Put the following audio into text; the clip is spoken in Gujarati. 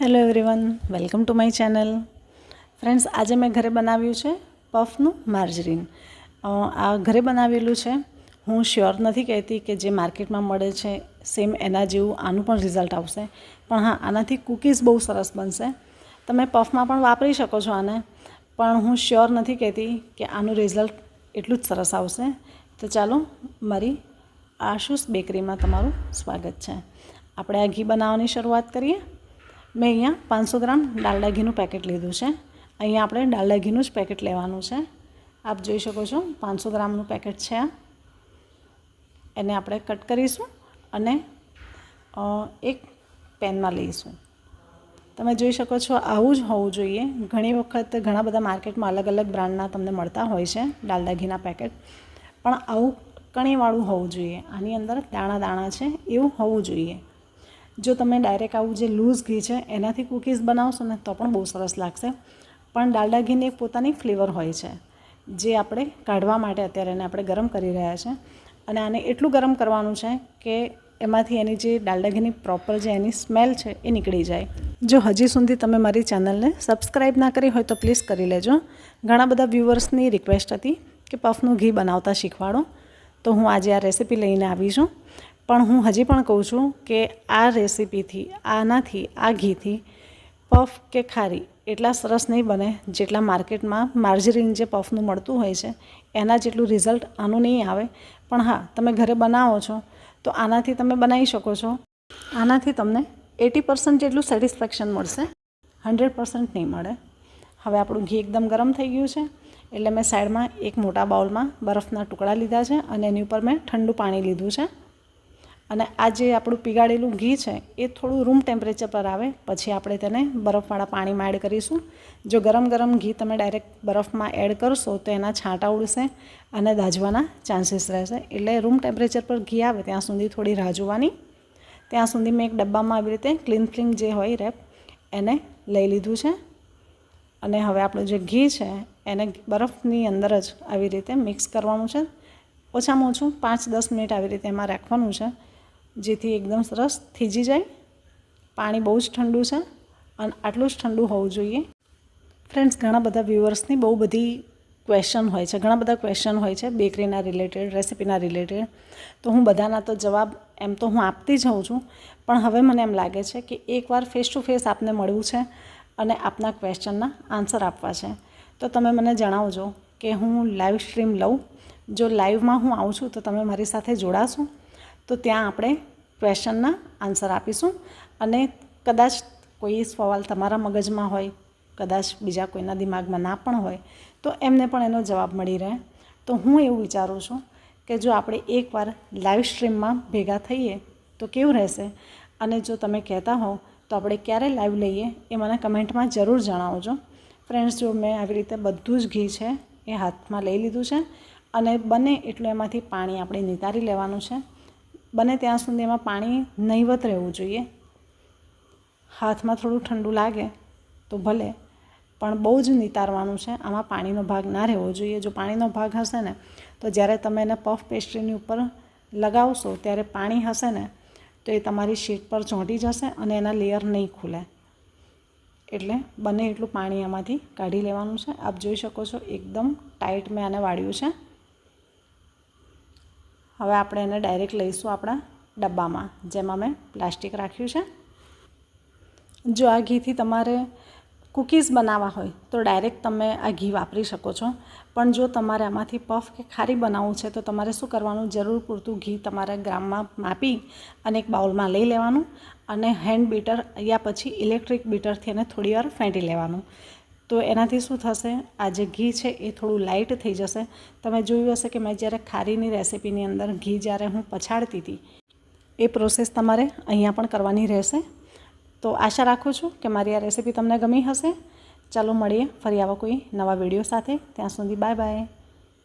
Hello everyone welcome to my channel friends આજે મેં ઘરે બનાવ્યું છે પફનું માર્જરીન. આ ઘરે બનાવેલું છે. હું શ્યોર નથી કહેતી કે જે માર્કેટમાં મળે છે સેમ એના જેવું આનું પણ રિઝલ્ટ આવશે. પણ હા, આનાથી કૂકીઝ બહુ સરસ બનશે. તમે પફમાં પણ વાપરી શકો છો આને. પણ હું શ્યોર નથી કહેતી કે આનું રિઝલ્ટ એટલું જ સરસ આવશે. તો ચાલો, મારી આશુષ બેકરીમાં તમારું સ્વાગત છે. આપણે આ ઘી બનાવવાની શરૂઆત કરીએ. મેં અહીંયા પાંચસો ગ્રામ ડાલડા ઘીનું પેકેટ લીધું છે. અહીંયા આપણે ડાલડા ઘીનું જ પેકેટ લેવાનું છે. આપ જોઈ શકો છો, પાંચસો ગ્રામનું પેકેટ છે એને આપણે કટ કરીશું અને એક પેનમાં લઈશું. તમે જોઈ શકો છો, આવું જ હોવું જોઈએ. ઘણી વખત ઘણા બધા માર્કેટમાં અલગ અલગ બ્રાન્ડના તમને મળતા હોય છે ડાલડા ઘીના પેકેટ પણ આવું કણીવાળું હોવું જોઈએ. આની અંદર દાણા દાણા છે, એવું હોવું જોઈએ. જો તમે ડાયરેક્ટ આવું જે લૂઝ ઘી છે, એનાથી કૂકીઝ બનાવશો ને તો પણ બહુ સરસ લાગશે. પણ ડાલડા ઘીની એક પોતાની ફ્લેવર હોય છે, જે આપણે કાઢવા માટે અત્યારે એને આપણે ગરમ કરી રહ્યા છે. અને આને એટલું ગરમ કરવાનું છે કે એમાંથી એની જે ડાલડા ઘીની પ્રોપર જે એની સ્મેલ છે, એ નીકળી જાય. જો હજી સુધી તમે મારી ચેનલને સબસ્ક્રાઈબ ના કરી હોય તો પ્લીઝ કરી લેજો. ઘણા બધા વ્યૂવર્સની રિક્વેસ્ટ હતી કે પફનું ઘી બનાવતા શીખવાડો. તો હું આજે આ રેસીપી લઈને આવી છું. પણ હું હજી પણ કહું છું કે આ રેસીપીથી, આનાથી આ ઘીથી પફ કે ખારી એટલા સરસ નહીં બને જેટલા માર્કેટમાં માર્જરીન જે પફનું મળતું હોય છે, એના જેટલું રિઝલ્ટ આનું નહીં આવે. પણ હા, તમે ઘરે બનાવો છો, તો આનાથી તમે બનાવી શકો છો. આનાથી તમને એટી પર્સન્ટ જેટલું સેટિસ્ફેક્શન મળશે, હંડ્રેડ પર્સન્ટ નહીં મળે. હવે આપણું ઘી એકદમ ગરમ થઈ ગયું છે, એટલે મેં સાઈડમાં એક મોટા બાઉલમાં બરફના ટુકડા લીધા છે અને એની ઉપર મેં ઠંડુ પાણી લીધું છે. અને આ જે આપણું પીગાળેલું ઘી છે, એ થોડું રૂમ ટેમ્પરેચર પર આવે, પછી આપણે તેને બરફવાળા પાણીમાં એડ કરીશું. જો ગરમ ગરમ ઘી તમે ડાયરેક્ટ બરફમાં એડ કરશો, તો એના છાંટા ઉડશે અને દાજવાના ચાન્સીસ રહેશે. એટલે રૂમ ટેમ્પરેચર પર ઘી આવે, ત્યાં સુધી થોડી રાહ જોવાની. ત્યાં સુધી મેં એક ડબ્બામાં આવી રીતે ક્લીન ફ્લિંગ જે હોય રેપ એને લઈ લીધું છે. અને હવે આપણું જે ઘી છે, એને બરફની અંદર જ આવી રીતે મિક્સ કરવાનું છે. ઓછામાં ઓછું પાંચ દસ મિનિટ આવી રીતે એમાં રાખવાનું છે. જેથી એકદમ સરસ થીજી જાય. પાણી બહુ જ ઠંડુ છે અને આટલું જ ઠંડુ હોવું જોઈએ. ફ્રેન્ડ્સ ઘણા બધા વ્યૂવર્સની બહુ બધી ક્વેશ્ચન હોય છે. ઘણા બધા ક્વેશ્ચન હોય છે બેકરીના રિલેટેડ રેસિપીના રિલેટેડ તો હું બધાના તો જવાબ એમ તો હું આપતી જ હોઉં છું. પણ હવે મને એમ લાગે છે કે એકવાર ફેસ ટુ ફેસ આપને મળવું છે અને આપના ક્વેશ્ચનના આન્સર આપવા છે. તો તમે મને જણાવજો કે હું લાઈવ સ્ટ્રીમ લઉં. જો લાઈવમાં હું આવું છું તો તમે મારી સાથે જોડાશો? તો ત્યાં આપણે ક્વેશ્ચનના આન્સર આપીશું. અને કદાચ કોઈ સવાલ તમારા મગજમાં હોય, કદાચ બીજા કોઈના દિમાગમાં ના પણ હોય, તો એમને પણ એનો જવાબ મળી રહે. તો હું એવું વિચારું છું કે જો આપણે એકવાર લાઈવ સ્ટ્રીમમાં ભેગા થઈએ, તો કેવું રહેશે? અને જો તમે કહેતા હો તો આપણે ક્યારે લાઈવ લઈએ એ મને કમેન્ટમાં જરૂર જણાવજો. ફ્રેન્ડ્સ, જો મેં આવી રીતે બધું જ ઘી છે એ હાથમાં લઈ લીધું છે અને બને એટલું એમાંથી પાણી આપણે નિતારી લેવાનું છે. બને ત્યાં સુધી એમાં પાણી નહીવત રહેવું જોઈએ. હાથમાં થોડું ઠંડુ લાગે તો ભલે, પણ બહુ જ નિતારવાનું છે. આમાં પાણીનો ભાગ ના રહેવો જોઈએ. જો પાણીનો ભાગ હશે ને, તો જ્યારે તમે એને પફ પેસ્ટ્રીની ઉપર લગાવશો, ત્યારે પાણી હશે ને, તો એ તમારી શીટ પર ચોંટી જશે અને એના લેયર નહીં ખુલે. એટલે બને એટલું પાણી આમાંથી કાઢી લેવાનું છે. આપ જોઈ શકો છો, એકદમ ટાઈટ મેં આને વાળ્યું છે. હવે આપણે એને ડાયરેક્ટ લઈશું આપણા ડબ્બામાં, જેમાં મેં પ્લાસ્ટિક રાખ્યું છે. જો આ ઘીથી તમારે કૂકીઝ બનાવવા હોય, તો ડાયરેક્ટ તમે આ ઘી વાપરી શકો છો. પણ જો તમારે આમાંથી પફ કે ખારી બનાવવું છે, તો તમારે શું કરવાનું? જરૂર પૂરતું ઘી તમારે ગ્રામમાં માપી અને એક બાઉલમાં લઈ લેવાનું અને હેન્ડ બીટર યા પછી ઇલેક્ટ્રિક બીટરથી એને થોડી વાર ફેંટી લેવાનું. તો એનાથી શું થશે? આ જે ઘી છે એ થોડું લાઇટ થઈ જશે. તમે જોયું હશે કે મેં જ્યારે ખારીની રેસિપીની અંદર ઘી જ્યારે હું પછાડતી હતી, એ પ્રોસેસ તમારે અહીંયા પણ કરવાની રહેશે. તો આશા રાખું છું કે મારી આ રેસીપી તમને ગમી હશે. ચાલો મળીએ ફરી આવા કોઈ નવા વીડિયો સાથે. ત્યાં સુધી બાય બાય